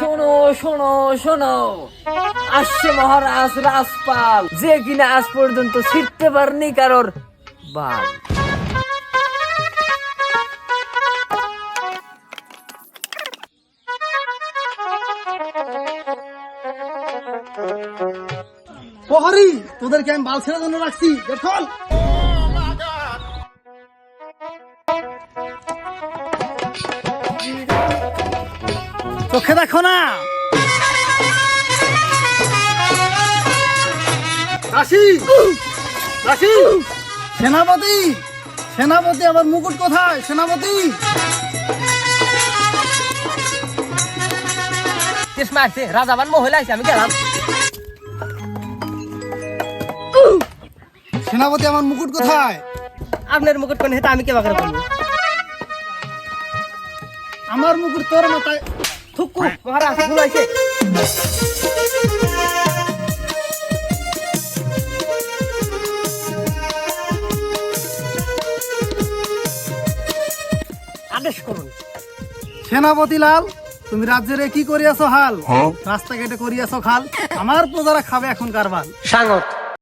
শোনো শোনো শোনো। আসছে মহারাজ রাজপাল। যে কিনা আজ পর্যন্ত ছিটতে পারেনি কারোর বাল। প্রহরী তোদেরকে আমি বাল ছেড়ে জন্য রাখছি। দেখল চোখে দেখো না। সেনাপতি সেনাপতি আমার মুকুট কোথায়? সেনাপতি। রাজাবান মহিলা আছে আমি গেলাম। সেনাপতি আমার মুকুট কোথায়? আপনার মুকুট কোন হেতা আমি কে বলব? আমার মুকুট তোর মাথায় থুকু মহারাজ আদেশ করুন। সেনাপতি লাল তুমি রাজ্যের কি করিয়াছো হাল? রাস্তাঘাটে করিয়াছো খাল? আমার প্রজারা খাবে এখন কারবার সাঙ্গত